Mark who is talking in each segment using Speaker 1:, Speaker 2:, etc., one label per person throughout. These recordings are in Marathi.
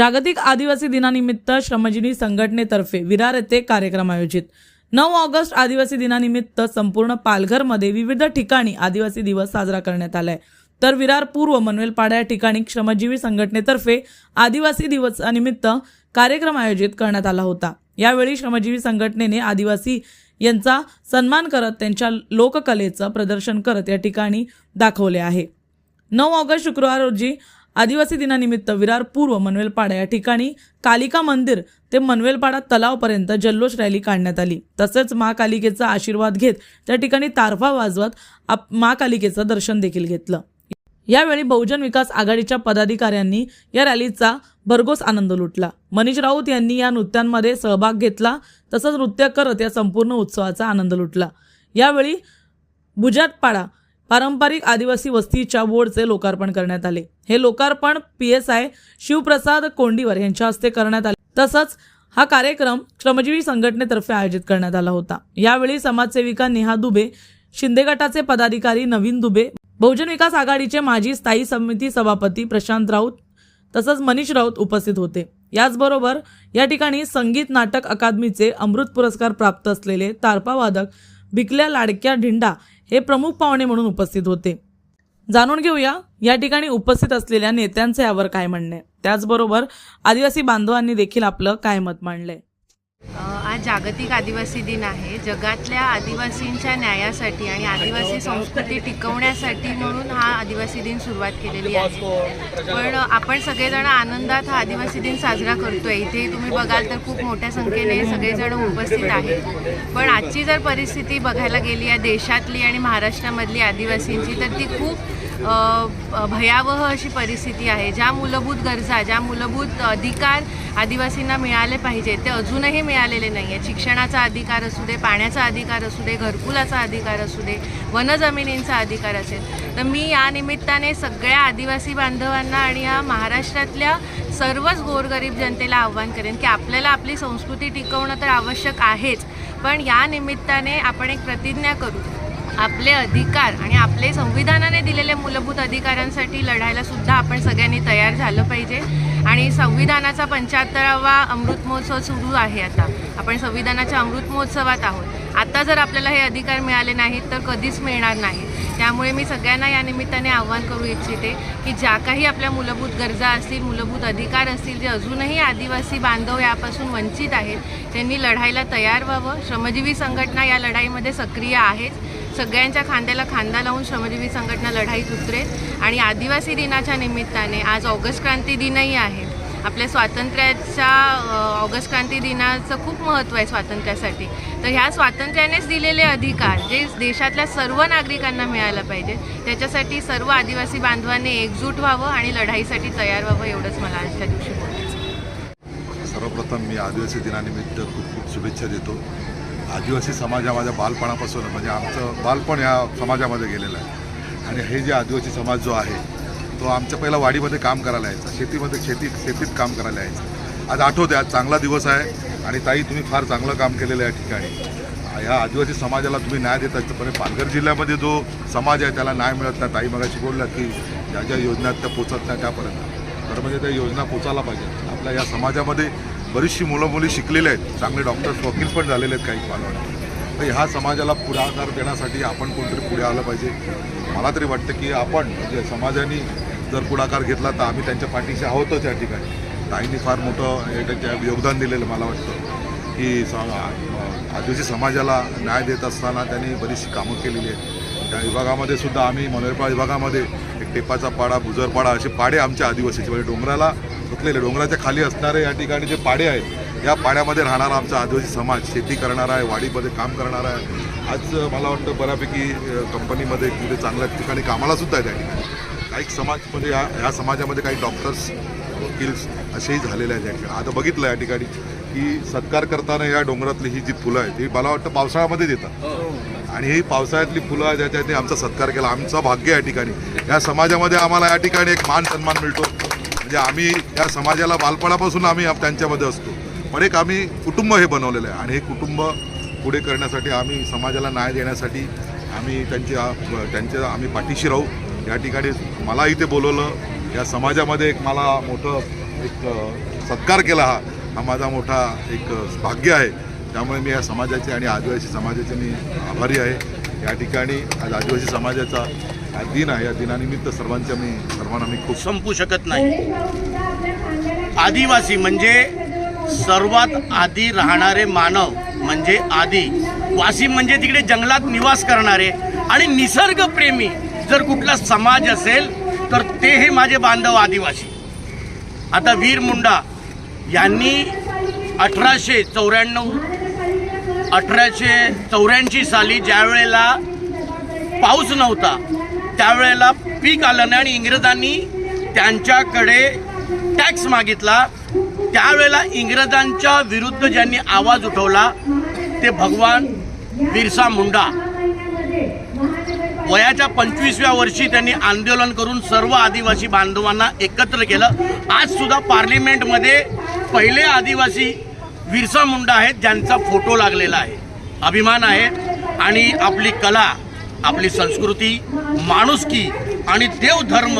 Speaker 1: जागतिक आदिवासी दिनानिमित्त श्रमजीवी संघटनेतर्फे विरार येथे कार्यक्रम आयोजित. नऊ ऑगस्ट आदिवासी दिनानिमित्त संपूर्ण पालघरमध्ये विविध ठिकाणी आदिवासी दिवस साजरा करण्यात आलाय. तर विरार पूर्व मनवेलपाडा या ठिकाणी श्रमजीवी संघटनेतर्फे आदिवासी दिवसानिमित्त कार्यक्रम आयोजित करण्यात आला होता. यावेळी श्रमजीवी संघटनेने आदिवासी यांचा सन्मान करत त्यांच्या लोककलेचं प्रदर्शन करत या ठिकाणी दाखवले आहे. नऊ ऑगस्ट शुक्रवार रोजी आदिवासी दिनानिमित्त विरार पूर्व मनवेलपाडा या ठिकाणी कालिका मंदिर ते मनवेलपाडा तलावपर्यंत जल्लोष रॅली काढण्यात आली. तसेच महाकालिकेचा आशीर्वाद घेत त्या ठिकाणी तारफा वाजवत आप महाकालिकेचं दर्शन देखील घेतलं. यावेळी बहुजन विकास आघाडीच्या पदाधिकाऱ्यांनी या रॅलीचा भरघोस आनंद लुटला. मनीष राऊत यांनी या नृत्यांमध्ये सहभाग घेतला तसंच नृत्य करत या संपूर्ण उत्सवाचा आनंद लुटला. यावेळी बुजाटपाडा पारंपरिक आदिवासी वस्तीच्या बोर्डचे लोकार्पण करण्यात आले. हे लोकार्पण पी एस आय शिवप्रसाद कोंडीवर यांच्या हस्ते करण्यात आले. तसंच हा कार्यक्रम श्रमजीवी संघटनेतर्फे आयोजित करण्यात आला होता. यावेळी समाजसेविका नेहा दुबे शिंदे गटाचे पदाधिकारी नवीन दुबे बहुजन विकास आघाडीचे माजी स्थायी समिती सभापती प्रशांत राऊत तसंच मनीष राऊत उपस्थित होते. याचबरोबर या ठिकाणी संगीत नाटक अकादमीचे अमृत पुरस्कार प्राप्त असलेले तारपावादक वादक बिकल्या लाडक्या ढिंडा हे प्रमुख पाहुणे म्हणून उपस्थित होते. जाणून घेऊया या ठिकाणी उपस्थित असलेल्या नेत्यांचे यावर काय म्हणणे त्याचबरोबर आदिवासी बांधवांनी देखील आपलं काय मत मांडलंय?
Speaker 2: हा आज जागतिक आदिवासी दिन आहे. जगातल्या आदिवासींच्या न्यायासाठी आणि आदिवासी संस्कृती टिकवण्यासाठी म्हणून हा आदिवासी दिन सुरुवात केलेली आहे. पण आपण सगळेजण आनंदात हा आदिवासी दिन साजरा करतोय. इथे तुम्ही बघाल तर खूप मोठ्या संख्येने सगळेजण उपस्थित आहेत. पण आजची जर परिस्थिती बघायला गेली आहे देशातली आणि महाराष्ट्रामधली आदिवासींची तर ती खूप भयावह अशी परिस्थिती आहे. ज्या मूलभूत गरजा ज्या मूलभूत अधिकार आदिवासींना मिळाले पाहिजे ते अजूनही मिळालेले नाही आहेत शिक्षणाचा अधिकार असू दे पाण्याचा अधिकार असू दे घरकुलाचा अधिकार असू दे वनजमिनींचा अधिकार असेल. तर मी या निमित्ताने सगळ्या आदिवासी बांधवांना आणि या महाराष्ट्रातल्या सर्वच गोरगरीब जनतेला आव्हान करेन की आपल्याला आपली संस्कृती टिकवणं तर आवश्यक आहेच. पण या निमित्ताने आपण एक प्रतिज्ञा करू. आपले अधिकार आणि आपले संविधानाने दिलेले मूलभूत अधिकारांसाठी लढायला सुद्धा आपण सगळ्यांनी तयार झालं पाहिजे. आणि संविधानाचा पंच्याहत्तरावा अमृत महोत्सव सुरू आहे आता. आपण संविधानाच्या अमृत महोत्सवात आहोत. आता जर आपल्याला हे अधिकार मिळाले नाहीत तर कधीच मिळणार नाही. त्यामुळे मी सगळ्यांना या निमित्ताने आव्हान करू इच्छिते की ज्या काही आपल्या मूलभूत गरजा असतील मूलभूत अधिकार असतील जे अजूनही आदिवासी बांधव यापासून वंचित आहेत त्यांनी लढायला तयार व्हावं. श्रमजीवी संघटना या लढाईमध्ये सक्रिय आहेच सगळ्यांच्या खांद्याला खांदा लावून श्रमजीवी संघटना लढाईत उतरेल. आणि आदिवासी दिनाच्या निमित्ताने आज ऑगस्ट क्रांती दिनही आहे. आपल्या स्वातंत्र्याच्या ऑगस्ट क्रांती दिनाचं खूप महत्त्व आहे स्वातंत्र्यासाठी. तर ह्या स्वातंत्र्यानेच दिलेले अधिकार जे देशातल्या सर्व नागरिकांना मिळायला पाहिजे त्याच्यासाठी सर्व आदिवासी बांधवांनी एकजूट व्हावं आणि लढाईसाठी तयार व्हावं एवढंच मला आजच्या दिवशी बोलायचं
Speaker 3: सर्वप्रथम मी आदिवासी दिनानिमित्त खूप खूप शुभेच्छा देतो. आदिवासी समाज हा माझ्या बालपणापासून म्हणजे आमचं बालपण या समाजामध्ये गेलेलं आहे. आणि हे जे आदिवासी समाज जो आहे तो आमच्या पहिला वाडीमध्ये काम करायला यायचा. शेतीमध्ये शेती शेतीत काम करायला यायचं. आज आठवते आज चांगला दिवस आहे आणि ताई तुम्ही फार चांगलं काम केलेलं आहे या ठिकाणी. ह्या आदिवासी समाजाला तुम्ही न्याय देता पण पालघर जिल्ह्यामध्ये जो समाज आहे त्याला न्याय मिळत नाही. ताई मगाशी बोलला की ज्या ज्या योजना आहेत त्या पोचत नाही त्यापर्यंत. तर म्हणजे त्या योजना पोचायला पाहिजे आपल्या या समाजामध्ये बरीचशी मुलं मुली शिकलेले आहेत. चांगले डॉक्टर्स वकील पण झालेले आहेत काही पालवण तर ह्या समाजाला पुढाकार देण्यासाठी आपण कोणतरी पुढे आलं पाहिजे. मला तरी वाटतं की आपण म्हणजे समाजाने जर पुढाकार घेतला तर आम्ही त्यांच्या पाठीशी आहोतच या ठिकाणी. ताईंनी फार मोठं हे त्यांच्या योगदान दिलेलं मला वाटतं. की आदिवासी समाजाला न्याय देत असताना त्यांनी बरीचशी कामं केलेली आहेत. त्या विभागामध्ये सुद्धा आम्ही मनोरपा विभागामध्ये एक टेपाचा पाडा बुजरपाडा असे पाडे आमच्या आदिवासीचे म्हणजे डोंगराला सुटलेले. डोंगराच्या खाली असणारे या ठिकाणी जे पाडे आहेत या पाड्यामध्ये राहणारा आमचा आदिवासी समाज शेती करणारा आहे वाडीमध्ये काम करणारा आहे. आज मला वाटतं बऱ्यापैकी कंपनीमध्ये कुठे चांगल्या ठिकाणी कामाला सुद्धा आहे त्या ठिकाणी. काही समाज म्हणजे ह्या ह्या समाजामध्ये काही डॉक्टर्स वकील्स असेही झालेले आहेत या ठिकाणी. आता बघितलं या ठिकाणी की सत्कार करताना या डोंगरातली ही जी फुलं आहेत ही मला वाटतं पावसाळ्यामध्येच येतात आणि ही पावसाळ्यातली फुलं आहेत ज्याच्याने आमचा सत्कार केला आमचं भाग्य या ठिकाणी. या समाजामध्ये आम्हाला या ठिकाणी एक मान सन्मान मिळतो. म्हणजे आम्ही या समाजाला बालपणापासून आम्ही त्यांच्यामध्ये असतो. पण एक आम्ही कुटुंब हे बनवलेलं आहे. आणि हे कुटुंब पुढे करण्यासाठी आम्ही समाजाला न्याय देण्यासाठी आम्ही त्यांच्या त्यांच्या आम्ही पाठीशी राहू. या ठिकाणी मला इथे बोलवलं या समाजामध्ये एक मला मोठं एक सत्कार केला हा. हा माझा मोठा एक भाग्य आहे. त्यामुळे मी या समाजाचे आणि आदिवासी समाजाचे मी आभारी आहे. या ठिकाणी आज आदिवासी समाजाचा दिन आहे या दिनानिमित्त सर्वांच्या मी सर्वांना मी खूप
Speaker 4: संपू शकत नाही. आदिवासी म्हणजे सर्वात आधी राहणारे मानव म्हणजे आदी. वासी म्हणजे तिकडे जंगलात निवास करणारे आणि निसर्गप्रेमी. जर कुठला समाज असेल तर ते हे माझे बांधव आदिवासी. आता वीर मुंडा यांनी अठराशे चौऱ्याण्णव अठराशे चौऱ्याऐंशी साली ज्या वेळेला पाऊस नव्हता त्यावेळेला पीक आलं नाही आणि इंग्रजांनी त्यांच्याकडे टॅक्स मागितला. त्यावेळेला इंग्रजांच्या विरुद्ध ज्यांनी आवाज उठवला ते भगवान बिरसा मुंडा. वयाच्या पंचवीसव्या वर्षी त्यांनी आंदोलन करून सर्व आदिवासी बांधवांना एकत्र केलं. आज सुद्धा पार्लिमेंटमध्ये पहिले आदिवासी बिरसा मुंडा आहेत ज्यांचा फोटो लागलेला आहे. अभिमान आहे आणि आपली कला आपली संस्कृती माणुसकी आणि देवधर्म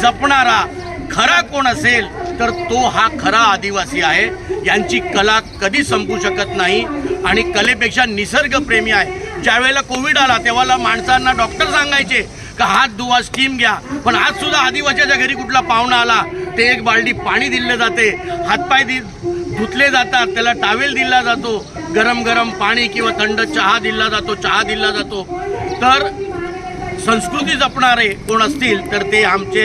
Speaker 4: जपणारा खरा कोण असेल तर तो हा खरा आदिवासी आहे. यांची कला कधी संपू शकत नाही. आणि कलेपेक्षा निसर्गप्रेमी आहे. ज्यावेळेला कोविड आला तेव्हाला माणसांना डॉक्टर सांगायचे का हात धुवा स्टीम घ्या. पण आज सुद्धा आदिवासीच्या घरी कुठला पाहुणा आला ते एक बालडी पाणी दिलं जाते. हातपाय दि धुतले जातात त्याला टावेल दिला जातो गरम गरम पाणी किंवा थंड चहा दिला जातो चहा दिला जातो. तर संस्कृती जपणारे कोण असतील तर ते आमचे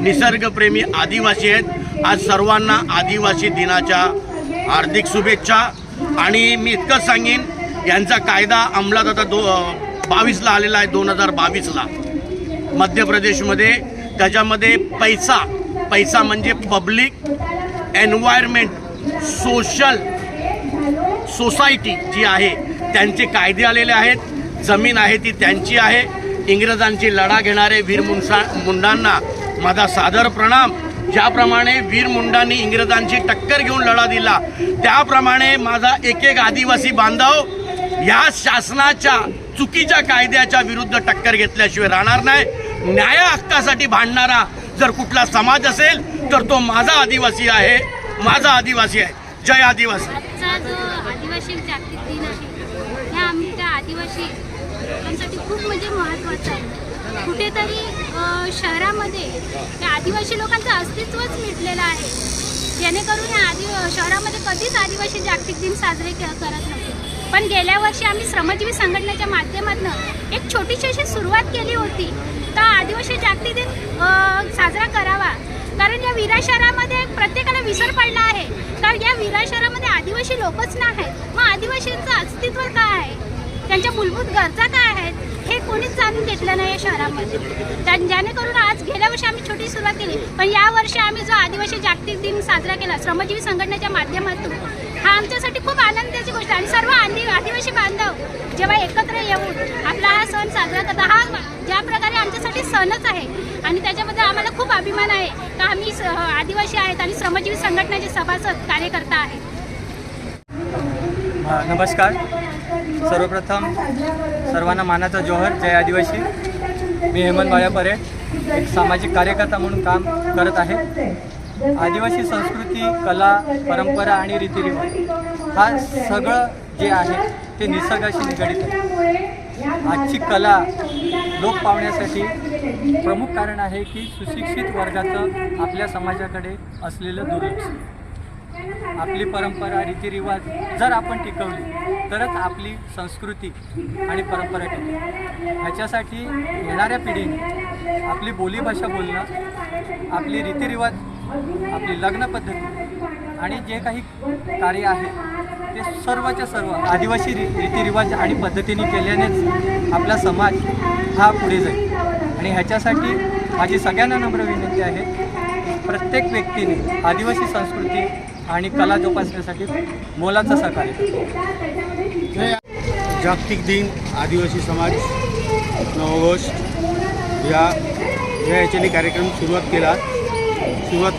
Speaker 4: निसर्गप्रेमी आदिवासी आहेत. आज सर्वांना आदिवासी दिनाच्या हार्दिक शुभेच्छा. आणि मी इतकंच सांगेन यांचा कायदा अंमलात आता दो बावीसला आलेला आहे दोन हजार बावीसला. मध्य प्रदेशमध्ये. त्याच्यामध्ये पैसा पैसा म्हणजे पब्लिक एन्व्हायरमेंट सोशल सोसायटी जी आहे त्यांचे कायदे आलेले आहेत जमीन आहे ती त्यांची आहे. इंग्रजांची लढा घेणारे वीर मुंडा मुंडांना माझा सादर प्रणाम. ज्याप्रमाणे वीर मुंडांनी इंग्रजांची टक्कर घेऊन लढा दिला त्याप्रमाणे माझा एक एक आदिवासी बांधव या शासनाच्या चुकीच्या कायद्याच्या विरुद्ध टक्कर घेतल्याशिवाय राहणार नाही. न्याय हक्कासाठी भांडणारा जर कुठला समाज असेल तर तो माझा आदिवासी आहे. माझा आदिवासी आहे. जय आदिवासी.
Speaker 5: आजचा जो आदिवासी जागतिक दिन आहे ह्या आमच्या आदिवासी लोकांसाठी खूप म्हणजे महत्त्वाचं आहे. कुठेतरी शहरामध्ये त्या आदिवासी लोकांचं अस्तित्वच मिटलेलं आहे. जेणेकरून या आदि शहरामध्ये कधीच आदिवासी जागतिक दिन साजरे के करत नव्हते. पण गेल्या वर्षी आम्ही श्रमजीवी संघटनेच्या माध्यमातून एक छोटीशी अशी सुरुवात केली होती. तर आदिवासी जागतिक दिन साजरा करावा. कारण या विरा शहरामध्ये विसर पडला आहे. कारण या विरार शहरामध्ये आदिवासी लोकच नाही. मग आदिवासींचं अस्तित्व काय आहे? त्यांच्या मूलभूत गरजा काय आहेत? हे कोणीच जाणून घेतलं नाही या शहरामध्ये. त्या जेणेकरून आज गेल्या वर्षी आम्ही छोटी सुरुवात केली पण या वर्षी आम्ही जो आदिवासी जागतिक दिन साजरा केला श्रमजीवी संघटनेच्या माध्यमातून हा आमच्यासाठी खूप आनंदाची गोष्ट आहे आणि सर्व आदि बांधव जेव्हा एकत्र येऊन आपला हा सण साजरा करता हा ज्या प्रकारे आमच्यासाठी सणच आहे आणि त्याच्याबद्दल आम्हाला खूप अभिमान आहे का आम्ही स- आदिवासी आहेत आणि श्रमजीवी संघटनेचे सभासद कार्यकर्ता आहेत.
Speaker 6: नमस्कार. सर्वप्रथम सर्वांना मानाचा जोहर. जय आदिवासी. मी हेमंत बाया परेड एक सामाजिक कार्यकर्ता म्हणून काम करत आहे. आदिवासी संस्कृती कला परंपरा आणि रीतिरिवाज हा सगळं जे आहे ते निसर्गाशी निगडित आहे. आजची कला लोक पावण्यासाठी प्रमुख कारण आहे की सुशिक्षित वर्गाचं आपल्या समाजाकडे असलेलं दुर्लक्ष. आपली परंपरा रीतिरिवाज जर आपण टिकवली तरच आपली संस्कृती आणि परंपरा टिकेल. ह्याच्यासाठी येणाऱ्या पिढीने आपली बोलीभाषा बोलणं आपली रीतिरिवाज आपली लग्न पद्धती आणि जे काही कार्य आहे ते सर्वच्या सर्व आदिवासी री रीतिरिवाज आणि पद्धतीने केल्यानेच आपला समाज हा पुढे जाईल. आणि ह्याच्यासाठी माझी सगळ्यांना नम्र विनंती आहे प्रत्येक व्यक्तीने आदिवासी संस्कृती आणि कला जोपासण्यासाठी मोलाचं सहकार्य
Speaker 7: जागतिक दिन आदिवासी समाज नऊ ऑगस्ट. या या याच्याने कार्यक्रम सुरुवात केला सुरुवात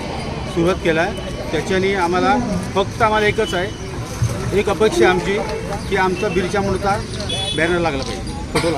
Speaker 7: सुरुवात केला. त्याच्याने आम्हाला फक्त आम्हाला एकच आहे एक अपेक्षा आमची की आमचा बिरच्या मुंडचा बॅनर लागला पाहिजे. फोटो